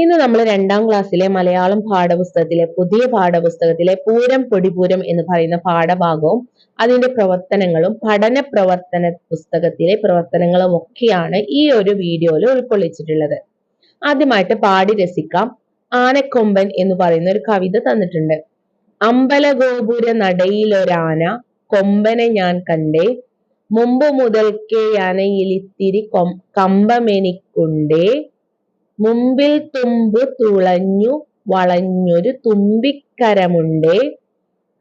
ഇന്ന് നമ്മൾ രണ്ടാം ക്ലാസ്സിലെ മലയാളം പാഠപുസ്തകത്തിലെ പുതിയ പാഠപുസ്തകത്തിലെ പൂരം പൊടിപൂരം എന്ന് പറയുന്ന പാഠഭാഗവും അതിന്റെ പ്രവർത്തനങ്ങളും പഠന പ്രവർത്തന പുസ്തകത്തിലെ പ്രവർത്തനങ്ങളും ഒക്കെയാണ് ഈ ഒരു വീഡിയോയിൽ ഉൾക്കൊള്ളിച്ചിട്ടുള്ളത്. ആദ്യമായിട്ട് പാടി രസിക്കാം. ആനക്കൊമ്പൻ എന്ന് പറയുന്ന ഒരു കവിത തന്നിട്ടുണ്ട്. അമ്പലഗോപുര നടയിലൊരാന കൊമ്പനെ ഞാൻ കണ്ടേ. മുമ്പ് മുതൽക്കേ അനയിലിത്തിരി കൊം കമ്പമെനിക്കുണ്ടേ. മുമ്പിൽ തുമ്പ് തുളഞ്ഞു വളഞ്ഞൊരു തുമ്പിക്കരമുണ്ട്.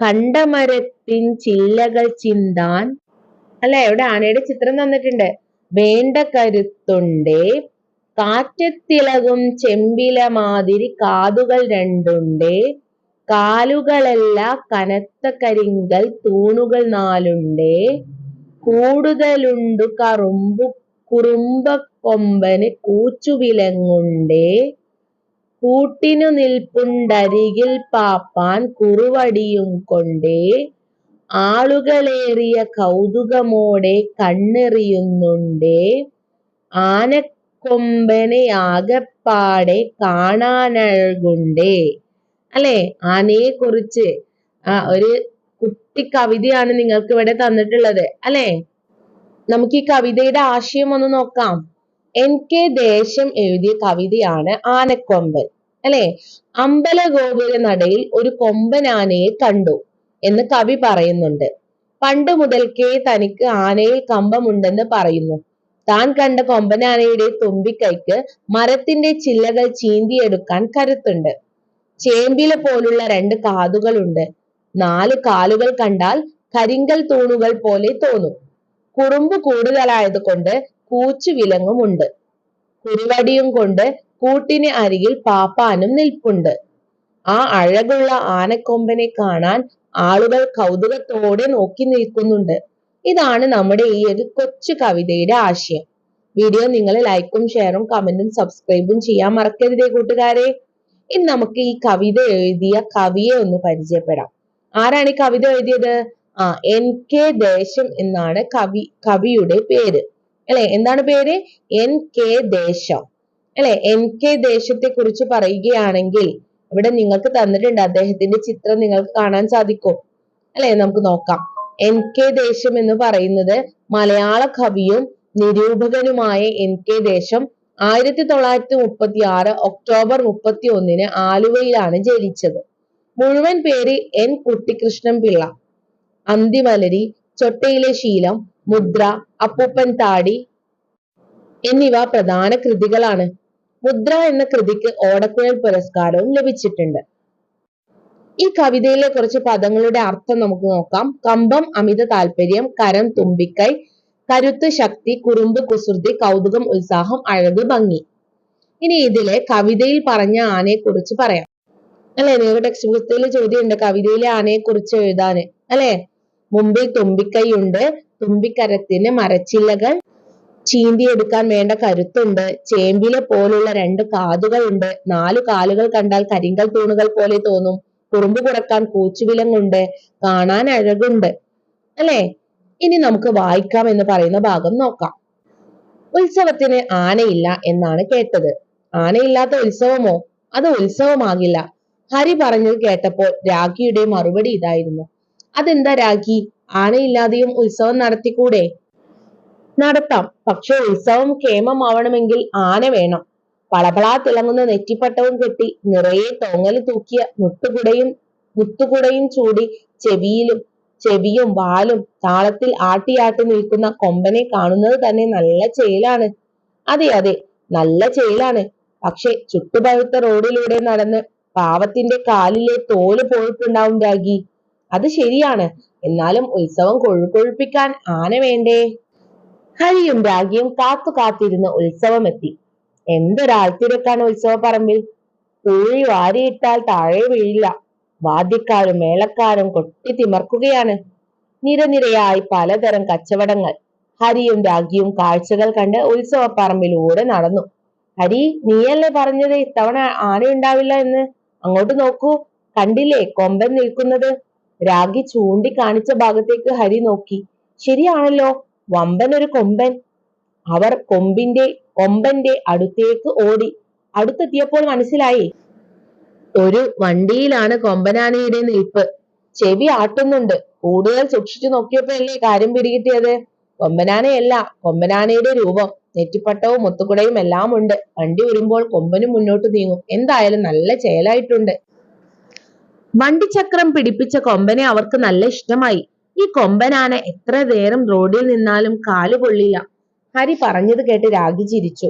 കണ്ടമരത്തിൻ ചില്ലകൾ ചിന്താൻ. അല്ലെ? ഇവിടെ ആനയുടെ ചിത്രം തന്നിട്ടുണ്ട്. വേണ്ട കരുത്തുണ്ടേ. കാറ്റത്തിളകും ചെമ്പില മാതിരി കാതുകൾ രണ്ടുണ്ട്. കാലുകളല്ല കനത്ത കരിങ്കൽ തൂണുകൾ നാലുണ്ട്. കൂടുതലുണ്ടു കറുമ്പു കുറുമ്പക്കൊമ്പന് കൂച്ചുവിലങ്ങുണ്ടേ. കൂട്ടിനു നിൽപ്പുണ്ടരികിൽ പാപ്പാൻ കുറുവടിയും കൊണ്ടേ. ആളുകളേറിയ കൗതുകമോടെ കണ്ണെറിയുന്നുണ്ടേ. ആനക്കൊമ്പനെയാകപ്പാടെ കാണാനഴകുണ്ടേ. അല്ലെ? ആനയെ കുറിച്ച് ആ ഒരു കുട്ടി കവിതയാണ് നിങ്ങൾക്ക് ഇവിടെ തന്നിട്ടുള്ളത്. അല്ലെ? നമുക്ക് ഈ കവിതയുടെ ആശയം ഒന്ന് നോക്കാം. എൻ കെ ദേശം എഴുതിയ കവിതയാണ് ആനക്കൊമ്പൻ. അല്ലെ? അമ്പലഗോപുര നടയിൽ ഒരു കൊമ്പൻ ആനയെ കണ്ടു എന്ന് കവി പറയുന്നുണ്ട്. പണ്ട് മുതൽക്കേ തനിക്ക് ആനയിൽ കമ്പമുണ്ടെന്ന് പറയുന്നു. താൻ കണ്ട കൊമ്പനാനയുടെ തുമ്പിക്കൈക്ക് മരത്തിന്റെ ചില്ലകൾ ചീന്തിയെടുക്കാൻ കരുത്തുണ്ട്. ചേമ്പില പോലുള്ള രണ്ട് കാതുകളുണ്ട്. നാല് കാലുകൾ കണ്ടാൽ കരിങ്കൽ തൂണുകൾ പോലെ തോന്നും. കുറുമ്പ് കൂടുതലായതുകൊണ്ട് കൂച്ചു വിലങ്ങുമുണ്ട്. കുരുവടിയും കൊണ്ട് കൂട്ടിന് അരികിൽ പാപ്പാനും നിൽപ്പുണ്ട്. ആ അഴകുള്ള ആനക്കൊമ്പനെ കാണാൻ ആളുകൾ കൗതുകത്തോടെ നോക്കി നിൽക്കുന്നുണ്ട്. ഇതാണ് നമ്മുടെ ഈ ഒരു കൊച്ചു കവിതയുടെ ആശയം. വീഡിയോ നിങ്ങൾ ലൈക്കും ഷെയറും കമന്റും സബ്സ്ക്രൈബും ചെയ്യാൻ മറക്കരുതേ കൂട്ടുകാരെ. ഇനി നമുക്ക് ഈ കവിത എഴുതിയ കവിയെ ഒന്ന് പരിചയപ്പെടാം. ആരാണ് ഈ കവിത എഴുതിയത്? ആ എൻ കെ ദേശം എന്നാണ് കവി കവിയുടെ പേര്. അല്ലെ? എന്താണ് പേര്? എൻ കെ ദേശം അല്ലെ? എൻ കെ ദേശത്തെ കുറിച്ച് പറയുകയാണെങ്കിൽ ഇവിടെ നിങ്ങൾക്ക് തന്നിട്ടുണ്ട്. അദ്ദേഹത്തിന്റെ ചിത്രം നിങ്ങൾക്ക് കാണാൻ സാധിക്കും. അല്ലെ? നമുക്ക് നോക്കാം. എൻ കെ ദേശം എന്ന് പറയുന്നത് മലയാള കവിയും നിരൂപകനുമായ എൻ കെ ദേശം ആയിരത്തി തൊള്ളായിരത്തി മുപ്പത്തി ആറ് ഒക്ടോബർ മുപ്പത്തി ഒന്നിന് ആലുവയിലാണ് ജനിച്ചത്. മുഴുവൻ പേര് എൻ കുട്ടിക്കൃഷ്ണൻ പിള്ള അന്തിമലരി ചൊട്ടയിലെ ശീലം മുദ്ര അപ്പൂപ്പൻ താടി എന്നിവ പ്രധാന കൃതികളാണ്. മുദ്ര എന്ന കൃതിക്ക് ഓടക്കുഴൽ പുരസ്കാരവും ലഭിച്ചിട്ടുണ്ട്. ഈ കവിതയിലെ കുറച്ച് പദങ്ങളുടെ അർത്ഥം നമുക്ക് നോക്കാം. കമ്പം അമിത താല്പര്യം കരം തുമ്പിക്കൈ കരുത്ത് ശക്തി കുറുമ്പ് കുസൃതി കൗതുകം ഉത്സാഹം അഴക് ഭംഗി. ഇനി ഇതിലെ കവിതയിൽ പറഞ്ഞ ആനയെ കുറിച്ച് പറയാം. അല്ലെ? നിങ്ങൾക്ക് ടെക്സ്റ്റ് ബുക്കിൽ ചോദ്യമുണ്ട് കവിതയിലെ ആനയെ കുറിച്ച് എഴുതാന് അല്ലെ? മുമ്പിൽ തുമ്പിക്കൈയുണ്ട്. തുമ്പിക്കരത്തിന് മരച്ചില്ലകൾ. ചീന്തിയെടുക്കാൻ വേണ്ട കരുത്തുണ്ട്. ചേമ്പിലെ പോലുള്ള രണ്ട് കാതുകളുണ്ട്. നാല് കാലുകൾ കണ്ടാൽ കരിങ്കൽ തൂണുകൾ പോലെ തോന്നും. കുറുമ്പ് കുറയ്ക്കാൻ കൂച്ചുവിലങ്ങുണ്ട് കാണാൻ അഴകുണ്ട്. അല്ലേ? ഇനി നമുക്ക് വായിക്കാം എന്ന് പറയുന്ന ഭാഗം നോക്കാം. ഉത്സവത്തിന് ആനയില്ല എന്നാണ് കേട്ടത്. ആനയില്ലാത്ത ഉത്സവമോ? അത് ഉത്സവമാകില്ല. ഹരി പറഞ്ഞത് കേട്ടപ്പോൾ രാഖിയുടെ മറുപടി ഇതായിരുന്നു. അതെന്താ രാഖി ആനയില്ലാതെയും ഉത്സവം നടത്തിക്കൂടെ? നടത്താം. പക്ഷെ ഉത്സവം ക്ഷേമമാവണമെങ്കിൽ ആന വേണം. പളപളാ തിളങ്ങുന്ന നെറ്റിപ്പട്ടവും കെട്ടി നിറയെ തോങ്ങൽ തൂക്കിയ മുട്ടുകുടയും മുത്തുകുടയും ചൂടി ചെവിയിലും ചെവിയും വാലും താളത്തിൽ ആട്ടിയാട്ടി നിൽക്കുന്ന കൊമ്പനെ കാണുന്നത് തന്നെ നല്ല ചേലാണ്. അതെ അതെ നല്ല ചേലാണ്. പക്ഷെ ചുട്ടുപഴുത്ത റോഡിലൂടെ നടന്ന് പാവത്തിന്റെ കാലിലെ തോൽ പോയിട്ടുണ്ടാവും രാഗി. അത് ശരിയാണ്. എന്നാലും ഉത്സവം കൊഴുകൊഴുപ്പിക്കാൻ ആന വേണ്ടേ? ഹരിയും രാഗിയും കാത്തു കാത്തിരുന്ന് ഉത്സവം എത്തി. എന്തൊരാൾത്തിരക്കാണ് ഉത്സവ പറമ്പിൽ? പൂഴി വാരിയിട്ടാൽ താഴെ വീഴില്ല. വാദ്യക്കാരും മേളക്കാരും കൊട്ടി തിമർക്കുകയാണ്. നിരനിരയായി പലതരം കച്ചവടങ്ങൾ. ഹരിയും രാഗിയും കാഴ്ചകൾ കണ്ട് ഉത്സവ പറമ്പിലൂടെ നടന്നു. ഹരി നീയല്ലേ പറഞ്ഞത് ഇത്തവണ ആനയുണ്ടാവില്ല എന്ന്? അങ്ങോട്ട് നോക്കൂ. കണ്ടില്ലേ കൊമ്പൻ നിൽക്കുന്നത്? രാഗി ചൂണ്ടി കാണിച്ച ഭാഗത്തേക്ക് ഹരി നോക്കി. ശരിയാണല്ലോ വമ്പൻ ഒരു കൊമ്പൻ. അവർ കൊമ്പിന്റെ കൊമ്പന്റെ അടുത്തേക്ക് ഓടി. അടുത്തെത്തിയപ്പോൾ മനസ്സിലായി ഒരു വണ്ടിയിലാണ് കൊമ്പനാനയുടെ നിൽപ്പ്. ചെവി ആട്ടുന്നുണ്ട്. കൂടുതൽ സൂക്ഷിച്ചു നോക്കിയപ്പോഴല്ലേ കാര്യം പിടികിട്ടിയത്? കൊമ്പനാനയല്ല കൊമ്പനാനയുടെ രൂപം. നെറ്റിപ്പട്ടവും മുത്തുകുടയും എല്ലാം ഉണ്ട് വണ്ടി വരുമ്പോൾ കൊമ്പനും മുന്നോട്ട് നീങ്ങും. എന്തായാലും നല്ല ചേലായിട്ടുണ്ട്. വണ്ടിച്ചക്രം പിടിപ്പിച്ച കൊമ്പനെ അവർക്ക് നല്ല ഇഷ്ടമായി. ഈ കൊമ്പനാന എത്ര നേരം റോഡിൽ നിന്നാലും കാൽ കൊള്ളില്ല ഹരി പറഞ്ഞത് കേട്ട് രാഗി ചിരിച്ചു.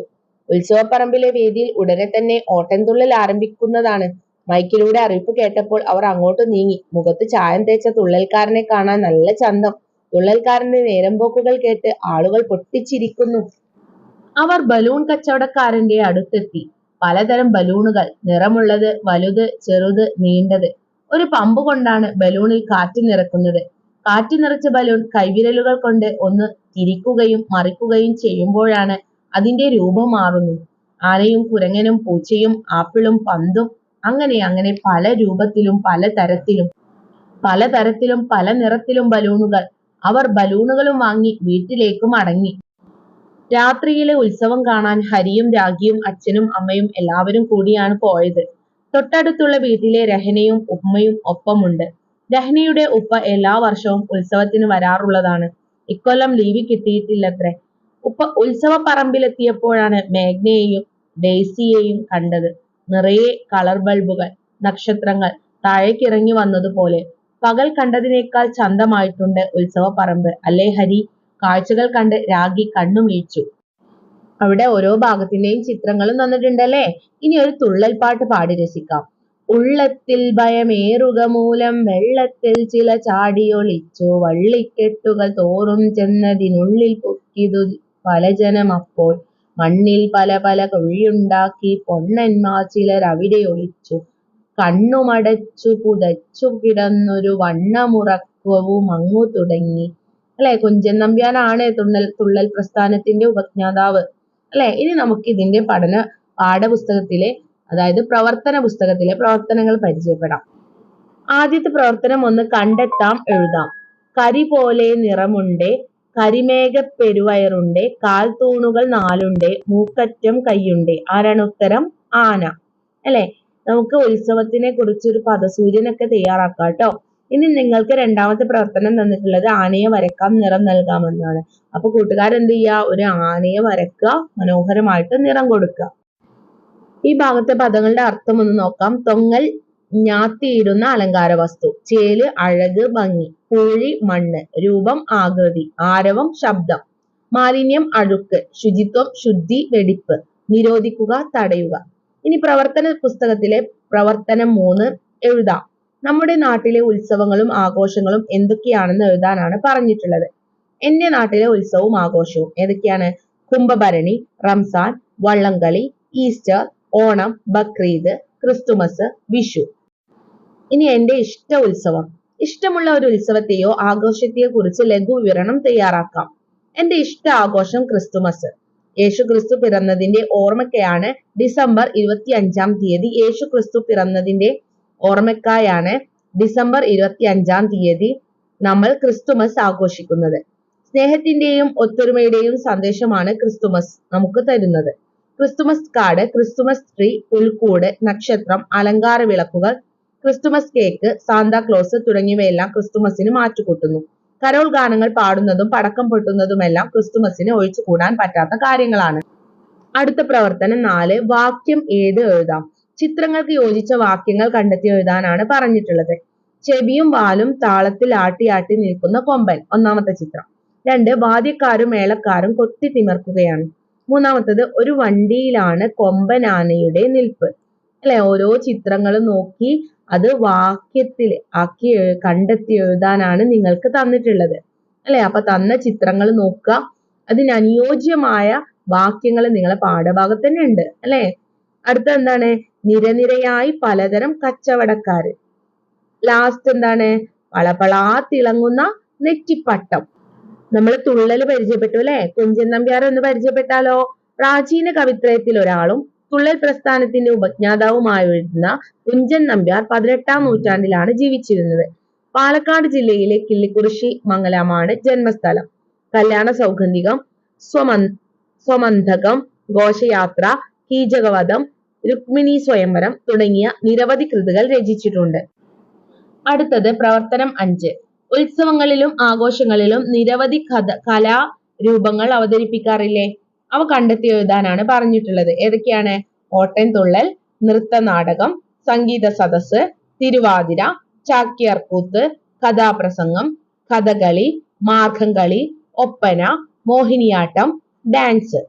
ഉത്സവപ്പറമ്പിലെ വേദിയിൽ ഉടനെ തന്നെ ഓട്ടൻതുള്ളൽ ആരംഭിക്കുന്നതാണ്. മൈക്കിലൂടെ അറിയിപ്പ് കേട്ടപ്പോൾ അവർ അങ്ങോട്ട് നീങ്ങി. മുഖത്ത് ചായം തേച്ച തുള്ളൽക്കാരനെ കാണാൻ നല്ല ചന്തം. തുള്ളൽക്കാരന്റെ നേരമ്പോക്കുകൾ കേട്ട് ആളുകൾ പൊട്ടിച്ചിരിക്കുന്നു. അവർ ബലൂൺ കച്ചവടക്കാരന്റെ അടുത്തെത്തി. പലതരം ബലൂണുകൾ. നിറമുള്ളത് വലുത് ചെറുത് നീണ്ടത്. ഒരു പമ്പ് കൊണ്ടാണ് ബലൂണിൽ കാറ്റ് നിറക്കുന്നത്. കാറ്റ് നിറച്ച ബലൂൺ കൈവിരലുകൾ കൊണ്ട് ഒന്ന് തിരിക്കുകയും മറിക്കുകയും ചെയ്യുമ്പോഴാണ് അതിന്റെ രൂപം മാറുന്നു ആനയും കുരങ്ങനും പൂച്ചയും ആപ്പിളും പന്തും അങ്ങനെ അങ്ങനെ പല രൂപത്തിലും പല തരത്തിലും പല തരത്തിലും പല നിറത്തിലും ബലൂണുകൾ അവർ ബലൂണുകളും വാങ്ങി വീട്ടിലേക്ക് മടങ്ങി രാത്രിയിലെ ഉത്സവം കാണാൻ ഹരിയും രാഗിയും അച്ഛനും അമ്മയും എല്ലാവരും കൂടിയാണ് പോയത്. തൊട്ടടുത്തുള്ള വീട്ടിലെ രഹനയും ഉമ്മയും ഒപ്പമുണ്ട്. രഹനയുടെ ഉപ്പ എല്ലാ വർഷവും ഉത്സവത്തിന് വരാറുള്ളതാണ്. ഇക്കൊല്ലം ലീവ് കിട്ടിയിട്ടില്ലത്രേ. ഉപ്പ ഉത്സവ പറമ്പിലെത്തിയപ്പോഴാണ് മേഘ്നയെയും ഡെയ്സിയെയും കണ്ടത്. നിറയെ കളർ ബൾബുകൾ നക്ഷത്രങ്ങൾ താഴേക്കിറങ്ങി വന്നതുപോലെ പകൽ കണ്ടതിനേക്കാൾ ചന്തമായിട്ടുണ്ട് ഉത്സവ പറമ്പ് അല്ലേ ഹരി? കാഴ്ചകൾ കണ്ട് രാഗി കണ്ണു വീഴ്ച്ചു അവിടെ ഓരോ ഭാഗത്തിന്റെയും ചിത്രങ്ങളും തന്നിട്ടുണ്ടല്ലേ? ഇനി ഒരു തുള്ളൽ പാട്ട് പാടി രസിക്കാം. ഉള്ളത്തിൽ ഭയമേറുക മൂലം വെള്ളത്തിൽ ചില ചാടിയൊളിച്ചു വള്ളിക്കെട്ടുകൾ തോറും ചെന്നതിനുള്ളിൽ പൊക്കിതു പല ജനം അപ്പോൾ. മണ്ണിൽ പല പല കുഴിയുണ്ടാക്കി പൊണ്ണന്മാർ ചിലർ അവിടെ ഒളിച്ചു. കണ്ണുമടച്ചു പുതച്ചു കിടന്നൊരു വണ്ണമുറക്കവും അങ്ങു തുടങ്ങി. അല്ലെ കുഞ്ചൻ നമ്പ്യാനാണ് തുള്ളൽ തുള്ളൽ പ്രസ്ഥാനത്തിന്റെ ഉപജ്ഞാതാവ്. അല്ലെ? ഇനി നമുക്ക് ഇതിന്റെ പഠന പാഠപുസ്തകത്തിലെ അതായത് പ്രവർത്തന പുസ്തകത്തിലെ പ്രവർത്തനങ്ങൾ പരിചയപ്പെടാം. ആദ്യത്തെ പ്രവർത്തനം ഒന്ന് കണ്ടെത്താം എഴുതാം. കരി പോലെ നിറമുണ്ട് കരിമേഘ പെരുവയറുണ്ട് കാൽ തൂണുകൾ നാലുണ്ട് മൂക്കറ്റം കൈയുണ്ട്. ആരാണ് ഉത്തരം? ആന. അല്ലെ? നമുക്ക് ഉത്സവത്തിനെ കുറിച്ചൊരു പദസൂര്യനൊക്കെ തയ്യാറാക്കാം കേട്ടോ. ഇനി നിങ്ങൾക്ക് രണ്ടാമത്തെ പ്രവർത്തനം തന്നിട്ടുള്ളത് ആനയെ വരക്കാം നിറം നൽകാമെന്നാണ്. അപ്പൊ കൂട്ടുകാരെന്ത് ചെയ്യുക ഒരു ആനയെ വരക്കുക മനോഹരമായിട്ട് നിറം കൊടുക്കുക. ഈ ഭാഗത്തെ പദങ്ങളുടെ അർത്ഥം ഒന്ന് നോക്കാം. തൊങ്ങൽ ഞാത്തിയിടുന്ന അലങ്കാര വസ്തു. ചേൽ അഴക് ഭംഗി. പൂഴി മണ്ണ്. രൂപം ആകൃതി. ആരവം ശബ്ദം. മാലിന്യം അഴുക്ക്. ശുചിത്വം ശുദ്ധി വെടിപ്പ്. നിരോധിക്കുക തടയുക. ഇനി പ്രവർത്തന പുസ്തകത്തിലെ പ്രവർത്തനം മൂന്ന് എഴുതാം. നമ്മുടെ നാട്ടിലെ ഉത്സവങ്ങളും ആഘോഷങ്ങളും എന്തൊക്കെയാണെന്ന് എഴുതാനാണ് പറഞ്ഞിട്ടുള്ളത്. എന്റെ നാട്ടിലെ ഉത്സവവും ആഘോഷവും ഏതൊക്കെയാണ്? Kumbhabharani Ramzan Vallamkali Easter Onam Bakrid Christmas Vishu. ഇനി എന്റെ ഇഷ്ട ഉത്സവം. ഇഷ്ടമുള്ള ഒരു ഉത്സവത്തെയോ ആഘോഷത്തെയോ കുറിച്ച് ലഘു വിവരണം തയ്യാറാക്കാം. എന്റെ ഇഷ്ട ആഘോഷം ക്രിസ്തുമസ്. യേശു ക്രിസ്തു പിറന്നതിന്റെ ഓർമ്മയ്ക്കായാണ് ഡിസംബർ ഇരുപത്തി അഞ്ചാം തീയതി യേശു ക്രിസ്തു പിറന്നതിന്റെ ഓർമ്മയ്ക്കായാണ് ഡിസംബർ ഇരുപത്തി അഞ്ചാം തീയതി നമ്മൾ ക്രിസ്തുമസ് ആഘോഷിക്കുന്നത്. സ്നേഹത്തിന്റെയും ഒത്തൊരുമയുടെയും സന്ദേശമാണ് ക്രിസ്തുമസ് നമുക്ക് തരുന്നത്. ക്രിസ്തുമസ് കാർഡ് ക്രിസ്തുമസ് ട്രീ പുൽക്കൂട് നക്ഷത്രം അലങ്കാര വിളക്കുകൾ ക്രിസ്തുമസ് കേക്ക് സാന്താക്ലോസ് തുടങ്ങിയവയെല്ലാം ക്രിസ്തുമസിന് മാറ്റുകൂട്ടുന്നു. കരോൾ ഗാനങ്ങൾ പാടുന്നതും പടക്കം പൊട്ടുന്നതുമെല്ലാം ക്രിസ്തുമസിന് ഒഴിച്ചുകൂടാൻ പറ്റാത്ത കാര്യങ്ങളാണ്. അടുത്ത പ്രവർത്തനം നാല് വാക്യം ഏത് എഴുതാം. ചിത്രങ്ങൾക്ക് യോജിച്ച വാക്യങ്ങൾ കണ്ടെത്തി എഴുതാനാണ് പറഞ്ഞിട്ടുള്ളത്. ചെവിയും വാലും താളത്തിൽ ആട്ടി ആട്ടി നിൽക്കുന്ന കൊമ്പൻ ഒന്നാമത്തെ ചിത്രം. രണ്ട് വാദ്യക്കാരും മേളക്കാരും കൊത്തി തിമർക്കുകയാണ്. മൂന്നാമത്തത് ഒരു വണ്ടിയിലാണ് കൊമ്പൻ ആനയുടെ നിൽപ്പ്. അല്ലെ? ഓരോ ചിത്രങ്ങളും നോക്കി അത് വാക്യത്തിൽ ആക്കി കണ്ടെത്തി എഴുതാനാണ് നിങ്ങൾക്ക് തന്നിട്ടുള്ളത്. അല്ലെ? അപ്പൊ തന്ന ചിത്രങ്ങൾ നോക്കുക. അതിന് അനുയോജ്യമായ വാക്യങ്ങൾ നിങ്ങളെ പാഠഭാഗത്ത് തന്നെ ഉണ്ട് അല്ലെ? അടുത്ത എന്താണ്? നിരനിരയായി പലതരം കച്ചവടക്കാര്. ലാസ്റ്റ് എന്താണ്? പളപളാ തിളങ്ങുന്ന നെറ്റിപ്പട്ടം. നമ്മൾ തുള്ളൽ പരിചയപ്പെട്ടു അല്ലെ? കുഞ്ചൻ നമ്പ്യാർ എന്ന് പരിചയപ്പെട്ടാലോ? പ്രാചീന കവിത്രയത്തിൽ ഒരാളും തുള്ളൽ പ്രസ്ഥാനത്തിന്റെ ഉപജ്ഞാതാവുമായിരുന്ന കുഞ്ചൻ നമ്പ്യാർ പതിനെട്ടാം നൂറ്റാണ്ടിലാണ് ജീവിച്ചിരുന്നത്. പാലക്കാട് ജില്ലയിലെ കിള്ളിക്കുറിശി മംഗലമാണ് ജന്മസ്ഥലം. കല്യാണ സൗഗന്ധികം സ്വമന് സ്വമന്ധകം ഘോഷയാത്ര കീചകവധം രുക്മിണി സ്വയംവരം തുടങ്ങിയ നിരവധി കൃതികൾ രചിച്ചിട്ടുണ്ട്. അടുത്തത് പ്രവർത്തനം അഞ്ച്. ഉത്സവങ്ങളിലും ആഘോഷങ്ങളിലും നിരവധി കഥ കലാ രൂപങ്ങൾ അവതരിപ്പിക്കാറില്ലേ? അവ കണ്ടെത്തി എഴുതാനാണ് പറഞ്ഞിട്ടുള്ളത്. ഏതൊക്കെയാണ്? ഓട്ടൻതുള്ളൽ നൃത്തനാടകം സംഗീത സദസ് തിരുവാതിര ചാക്യാർകൂത്ത് കഥാപ്രസംഗം കഥകളി മാർഗംകളി ഒപ്പന മോഹിനിയാട്ടം ഡാൻസ്.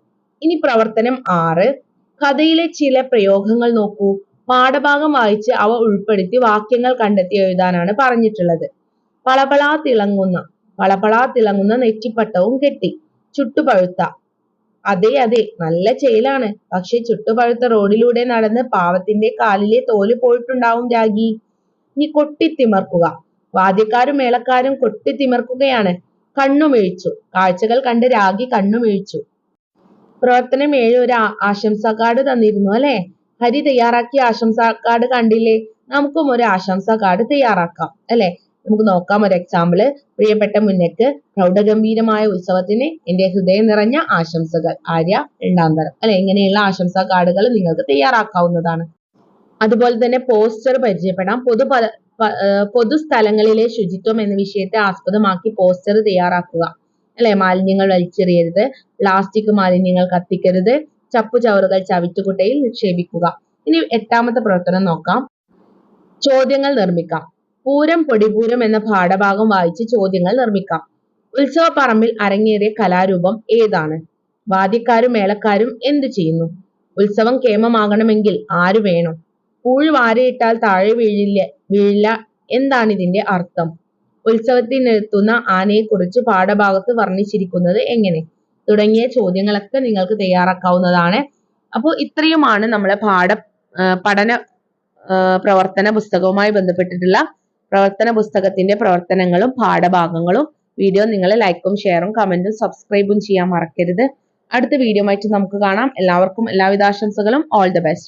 ഇനി പ്രവർത്തനം ആറ്. കഥയിലെ ചില പ്രയോഗങ്ങൾ നോക്കൂ. പാഠഭാഗം വായിച്ച് അവ ഉൾപ്പെടുത്തി വാക്യങ്ങൾ കണ്ടെത്തി എഴുതാനാണ് പറഞ്ഞിട്ടുള്ളത്. പളപളാ തിളങ്ങുന്ന പളപളാ തിളങ്ങുന്ന നെറ്റിപ്പട്ടവും കെട്ടി. ചുട്ടുപഴുത്ത. അതെ അതെ നല്ല ചേലാണ് പക്ഷെ ചുട്ടുപഴുത്ത റോഡിലൂടെ നടന്ന് പാവത്തിന്റെ കാലിലെ തോൽ പോയിട്ടുണ്ടാവും രാഗി. ഇനി കൊട്ടിത്തിമർക്കുക. വാദ്യക്കാരും മേളക്കാരും കൊട്ടിത്തിമർക്കുകയാണ്. കണ്ണുമിഴിച്ചു. കാഴ്ചകൾ കണ്ട് രാഗി കണ്ണുമിഴിച്ചു. പ്രവർത്തനം ഏഴ് ഒരു ആശംസ കാർഡ് തന്നിരുന്നു അല്ലെ? ഹരി തയ്യാറാക്കിയ ആശംസാ കാർഡ് കണ്ടില്ലേ? നമുക്കും ഒരു ആശംസാ കാർഡ് തയ്യാറാക്കാം അല്ലെ? നമുക്ക് നോക്കാം ഒരു എക്സാമ്പിൾ പ്രിയപ്പെട്ട മുന്നേക്ക് പ്രൗഢഗംഭീരമായ ഉത്സവത്തിന് എന്റെ ഹൃദയം നിറഞ്ഞ ആശംസകൾ. ആര്യ രണ്ടാം തരം. അല്ലെ? ഇങ്ങനെയുള്ള ആശംസാ കാർഡുകൾ നിങ്ങൾക്ക് തയ്യാറാക്കാവുന്നതാണ്. അതുപോലെ തന്നെ പോസ്റ്റർ പരിചയപ്പെടാം. പൊതു പൊതു പൊതുസ്ഥലങ്ങളിലെ ശുചിത്വം എന്ന വിഷയത്തെ ആസ്പദമാക്കി പോസ്റ്റർ തയ്യാറാക്കുക. അല്ലെ? മാലിന്യങ്ങൾ വലിച്ചെറിയരുത്. പ്ലാസ്റ്റിക് മാലിന്യങ്ങൾ കത്തിക്കരുത്. ചപ്പുചവറുകൾ ചവിറ്റുകുട്ടയിൽ നിക്ഷേപിക്കുക. ഇനി എട്ടാമത്തെ പ്രവർത്തനം നോക്കാം. ചോദ്യങ്ങൾ നിർമ്മിക്കാം. പൂരം പൊടിപൂരം എന്ന പാഠഭാഗം വായിച്ച് ചോദ്യങ്ങൾ നിർമ്മിക്കാം. ഉത്സവപ്പറമ്പിൽ അരങ്ങേറിയ കലാരൂപം ഏതാണ്? വാദ്യക്കാരും മേളക്കാരും എന്തു ചെയ്യുന്നു? ഉത്സവം കേമമാകണമെങ്കിൽ ആര് വേണം? പൂഴ് വാരിയിട്ടാൽ താഴെ വീഴില്ല വീഴില്ല. എന്താണ് ഇതിന്റെ അർത്ഥം? ഉത്സവത്തിനെത്തുന്ന ആനയെക്കുറിച്ച് പാഠഭാഗത്ത് വർണിച്ചിരിക്കുന്നത് എങ്ങനെ? തുടങ്ങിയ ചോദ്യങ്ങളൊക്കെ നിങ്ങൾക്ക് തയ്യാറാക്കാവുന്നതാണ്. അപ്പോൾ ഇത്രയുമാണ് നമ്മളെ പാഠ പഠന പ്രവർത്തന പുസ്തകവുമായി ബന്ധപ്പെട്ടിട്ടുള്ള പ്രവർത്തന പുസ്തകത്തിന്റെ പ്രവർത്തനങ്ങളും പാഠഭാഗങ്ങളും. വീഡിയോ നിങ്ങൾ ലൈക്കും ഷെയറും കമന്റും സബ്സ്ക്രൈബും ചെയ്യാൻ മറക്കരുത്. അടുത്ത വീഡിയോ ആയിട്ട് നമുക്ക് കാണാം. എല്ലാവർക്കും എല്ലാവിധ ആശംസകളും. All the best